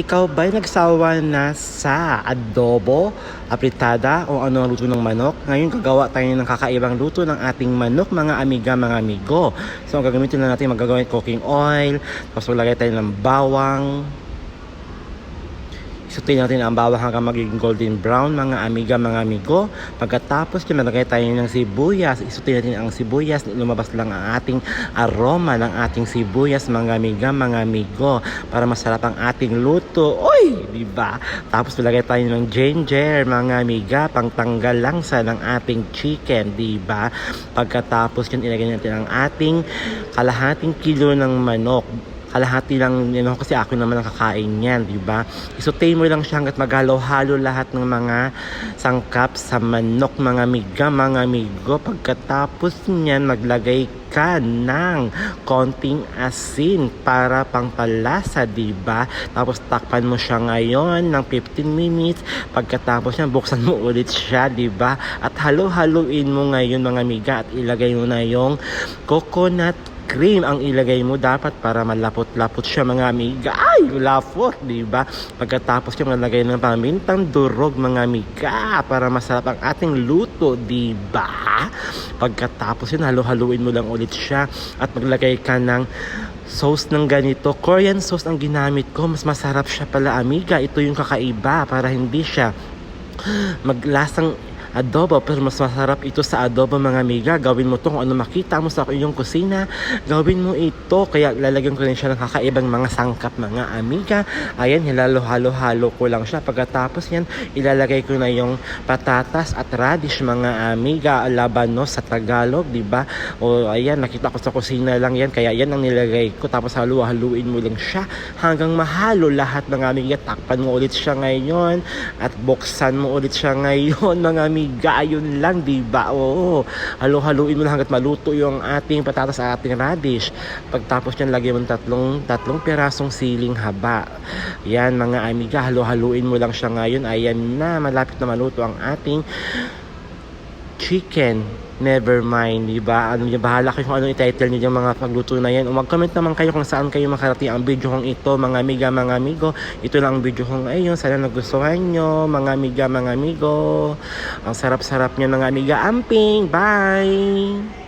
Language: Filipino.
Ikaw ba'y nagsawa na sa adobo, apritada o ano ang luto ng manok? Ngayon gagawa tayo ng kakaibang luto ng ating manok mga amiga mga amigo. So ang gagamitin na natin magagawin cooking oil, tapos maglagay tayo ng bawang, Isutin natin ang bawang hanggang magiging golden brown mga amiga mga amigo. Pagkatapos yun, malagay tayo ng sibuyas. Isutin natin ang sibuyas. Lumabas lang ang ating aroma ng ating sibuyas mga amiga mga amigo. Para masarap ang ating luto. Uy! di ba? Tapos malagay tayo ng ginger mga amiga. Pangtanggal lang sa ng ating chicken. di ba? Pagkatapos yun, ilagay natin ang ating kalahating kilo ng manok kalahati lang yun ako kasi ako naman ang kakain yan, di ba? Isutay mo lang siya hanggat maghalo-halo lahat ng mga sangkap sa manok, mga miga, mga migo. Pagkatapos niyan, maglagay ka ng konting asin para pangpalasa, di ba? Tapos takpan mo siya ngayon ng 15 minutes. Pagkatapos niyan, buksan mo ulit siya, di ba? At halo-haluin mo ngayon mga miga at ilagay mo na yung coconut cream ang ilagay mo dapat para malapot-lapot siya mga amiga. Ay, lapot, di ba? Pagkatapos yung nalagay ng pamintang durog mga amiga para masarap ang ating luto, di ba? Pagkatapos yun, halo-haluin mo lang ulit siya at maglagay ka ng sauce ng ganito. Korean sauce ang ginamit ko. Mas masarap siya pala, amiga. Ito yung kakaiba para hindi siya maglasang adobo pero mas masarap ito sa adobo mga amiga. Gawin mo to kung ano makita mo sa iyong kusina. Gawin mo ito kaya lalagyan ko rin siya ng kakaibang mga sangkap mga amiga. Ayan hilalo halo halo ko lang siya. Pagkatapos yan ilalagay ko na yung patatas at radish mga amiga. Labanos sa Tagalog di ba? O ayan nakita ko sa kusina lang yan. Kaya yan ang nilagay ko. Tapos halu haluin mo lang siya hanggang mahalo lahat mga amiga. Takpan mo ulit siya ngayon at buksan mo ulit siya ngayon mga amiga ayun lang di ba? Oo. Halo-haluin mo lang hanggat maluto yung ating patatas at ating radish. Pagtapos yan lagyan mo ng tatlong tatlong pirasong siling haba. Yan mga amiga halo-haluin mo lang siya ngayon. Ayan na malapit na maluto ang ating chicken never mind, di ba? Ano yung bahala kayo kung anong i-title niyo yung mga pagluto na yan. O mag-comment naman kayo kung saan kayo makarating ang video kong ito, mga amiga, mga amigo. Ito lang ang video kong ngayon. Sana nagustuhan nyo, mga amiga, mga amigo. Ang sarap-sarap niya, mga amiga. Amping! Bye!